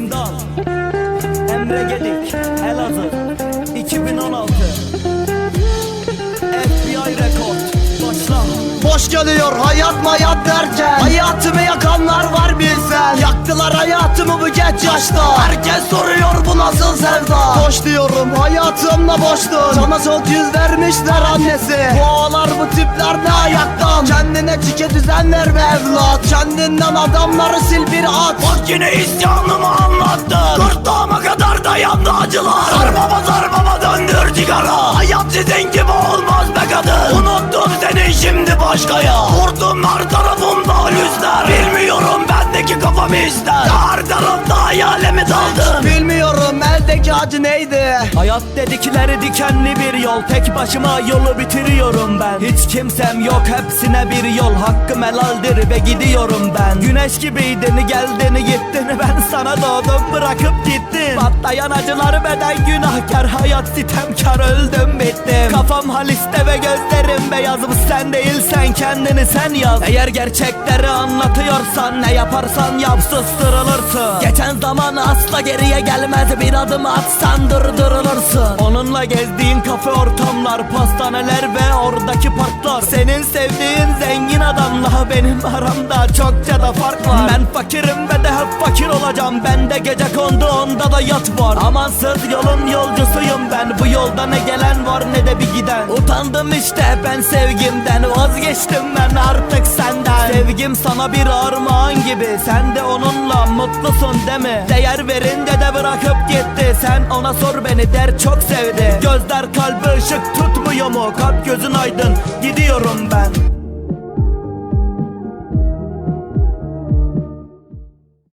Zindan. Emre Gedik Elazığ 2016 FBI Rekord Başla. Boş geliyor hayat mayat derken Yaktılar hayatımı bu geç yaşta. Herkes soruyor bu nasıl sevda? Boş diyorum hayatımla boştum Sana çok yüz vermişler annesi. Bu ağlar bu tipler ne ayaktan? Kendine çike düzen ver be evlat. Kendinden adamları sil bir at. Bak yine isyanımı anlattın. Gırtlağıma kadar dayandı acılar. Sarmama sarmama döndür sigara Hayat sizin gibi olmaz be kadın. Unuttum seni şimdi başkaya. Vurdum her tarafımda halüsler Bilmiyorum bendeki kafam ister Her tarafta hayalimi daldım. Bilmiyorum eldeki acı neydi? Hayat dedikleri dikenli bir yol. Tek başıma yolu bitiriyorum ben. Hiç kimsem yok hepsine bir yol. Hakkım helaldir ve gidiyorum ben. Güneş gibiydin geldin gittin Ben sana doğdum bırakıp gittin Patlayan acıları beden günahkar. Hayat sitemkar öldüm bittim. Kafam haliste ve gözlerim beyaz. Bu sen değilsen kendini sen yaz. Eğer gerçekleri anlatıyorsan Ne yaparsan yap susturulursun. Geçen zaman asla geriye gelmez. Bir adım atsan durdurulursun. Onunla gezdiğin kafe ortamlar Pastaneler ve oradaki parklar. Senin sevdiğin zengin adamla Benim aramda çokça da fark var. Ben fakirim ve de hep fakir olacağım. Bende gece kondu onda da yat var. Amansız yolun yolcusuyum ben. Bu yolda ne var ne de bir giden Utandım işte ben sevgimden Vazgeçtim ben artık senden Sevgim sana bir armağan gibi Sen de onunla mutlusun değil mi? Değer verince de bırakıp gitti Sen ona sor beni der çok sevdi Gözler kalbi ışık tutmuyor mu? Kalp gözün aydın gidiyorum ben